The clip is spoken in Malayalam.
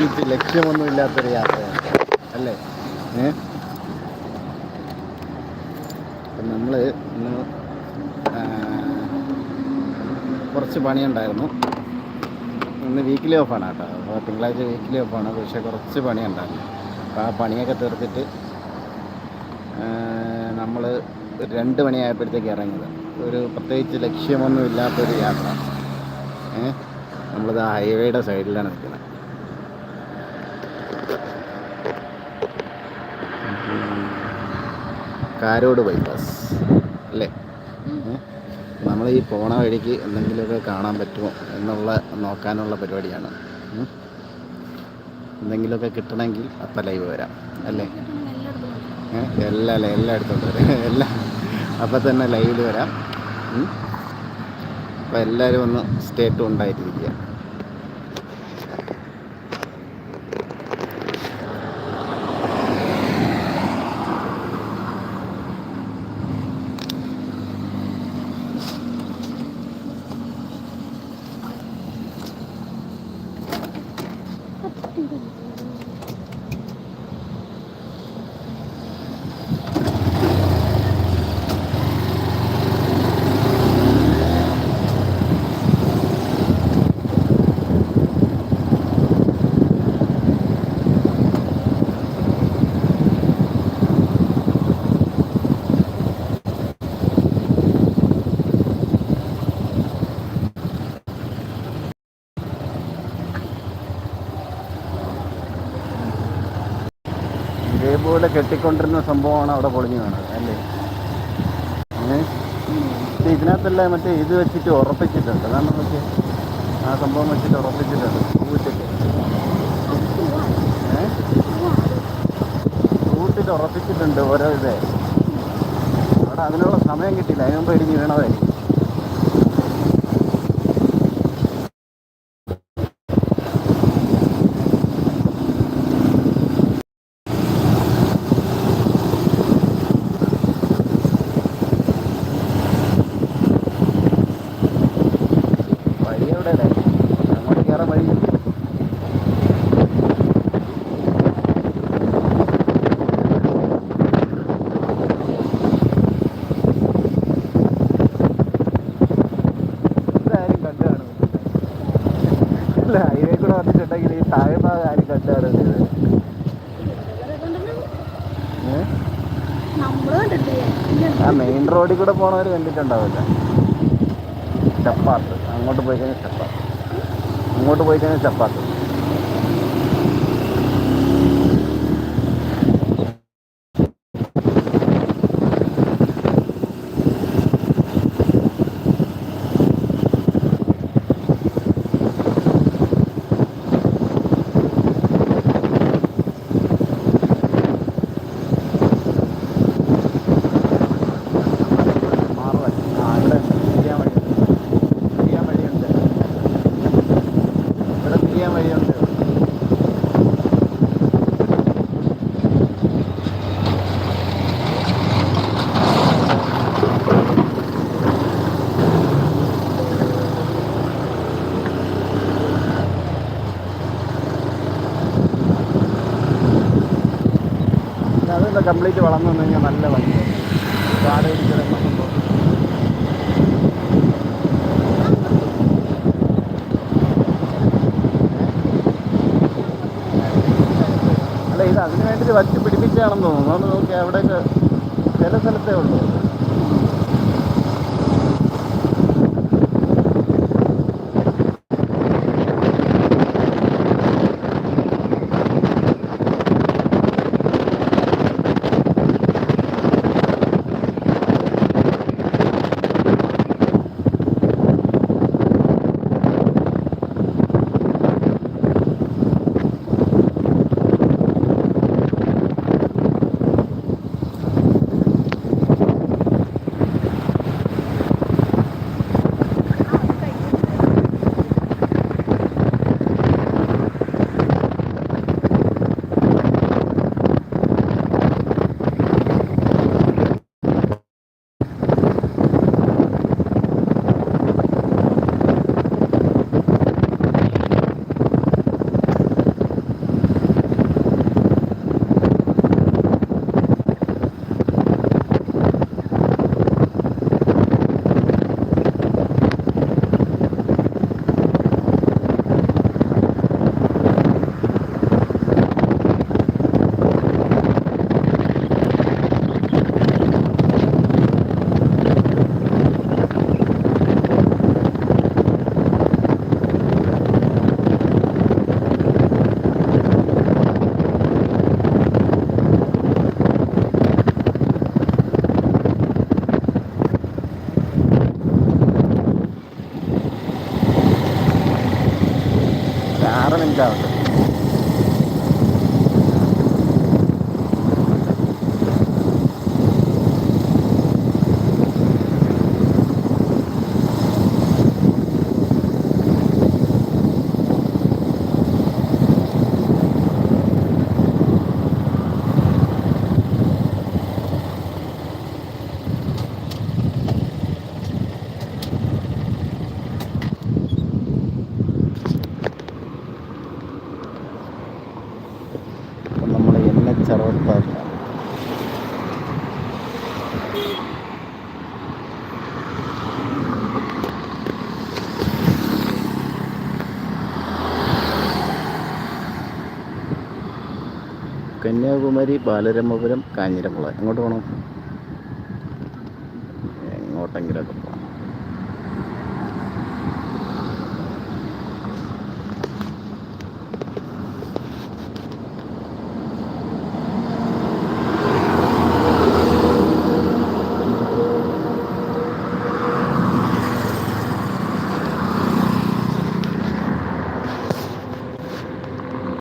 പ്രത്യേകിച്ച് ലക്ഷ്യമൊന്നുമില്ലാത്തൊരു യാത്രയാണ്. അല്ലേ? ഏ? നമ്മൾ ഇന്ന് കുറച്ച് പണിയുണ്ടായിരുന്നു. ഇന്ന് വീക്കിലി ഓഫാണ് കേട്ടോ. അപ്പോൾ തിങ്കളാഴ്ച വീക്കിലി ഓഫാണ് പക്ഷേ കുറച്ച് പണിയുണ്ടായിരുന്നു. അപ്പോൾ ആ പണിയൊക്കെ തീർത്തിട്ട് നമ്മൾ രണ്ട് മണിയായപ്പോഴത്തേക്ക് ഇറങ്ങിയത്. ഒരു പ്രത്യേകിച്ച് ലക്ഷ്യമൊന്നും ഇല്ലാത്തൊരു യാത്ര. ഏ? നമ്മളിത് ഹൈവേയുടെ സൈഡിലാണ് നിൽക്കുന്നത്. കാരോട് ബൈപ്പാസ് അല്ലേ? നമ്മൾ ഈ പോണ വഴിക്ക് എന്തെങ്കിലുമൊക്കെ കാണാൻ പറ്റുമോ എന്നുള്ള നോക്കാനുള്ള പരിപാടിയാണ്. എന്തെങ്കിലുമൊക്കെ കിട്ടണമെങ്കിൽ അപ്പം ലൈവ് വരാം അല്ലേ? എല്ലാ അല്ലേ എല്ലായിടത്തും വരാം എല്ലാം അപ്പം തന്നെ ലൈവിൽ വരാം. അപ്പം എല്ലാവരും ഒന്ന് സ്റ്റേറ്റും ഉണ്ടായിട്ടിരിക്കുക ഇതേപോലെ കെട്ടിക്കൊണ്ടിരുന്ന സംഭവമാണ് അവിടെ പൊളിഞ്ഞു കാണുന്നത് അല്ലേ? ഇതിനകത്തല്ല മറ്റേ ഇത് വെച്ചിട്ട് ഉറപ്പിച്ചിട്ടുണ്ട്. അതാണ് പക്ഷേ ആ സംഭവം വെച്ചിട്ട് ഉറപ്പിച്ചിട്ടുണ്ട്. പൂവിട്ടിട്ട്. ഉറപ്പിച്ചിട്ടുണ്ട് ഓരോ ഇതേ. അവിടെ അതിനുള്ള സമയം കിട്ടിയില്ല. അതിനുമ്പോൾ ഇടിഞ്ഞ് വീണതായിരിക്കും. ആ മെയിൻ റോഡിൽ കൂടെ പോണവർ കണ്ടിട്ടുണ്ടാവില്ല. ചപ്പാത്ത്. അങ്ങോട്ട് പോയി കഴിഞ്ഞാൽ ചപ്പാത്ത്. അങ്ങോട്ട് പോയി കഴിഞ്ഞാൽ ചപ്പാത്ത്. അതെന്താ കംപ്ലീറ്റ് വളർന്നു വന്നു കഴിഞ്ഞാൽ നല്ല ഭംഗിയായി കാട് പിടിച്ചിടുന്ന അല്ല ഇത് അതിനു വേണ്ടിയിട്ട് വച്ച് പിടിപ്പിച്ചാണെന്ന് തോന്നുന്നു. അതുകൊണ്ട് നോക്കി അവിടെയൊക്കെ ചില സ്ഥലത്തേ ഉള്ളൂ. அரை കന്യാകുമാരി ബാലരമപുരം കാഞ്ഞിരമുള എങ്ങോട്ട് പോകണം എങ്ങോട്ടെങ്കിലൊക്കെ പോകണം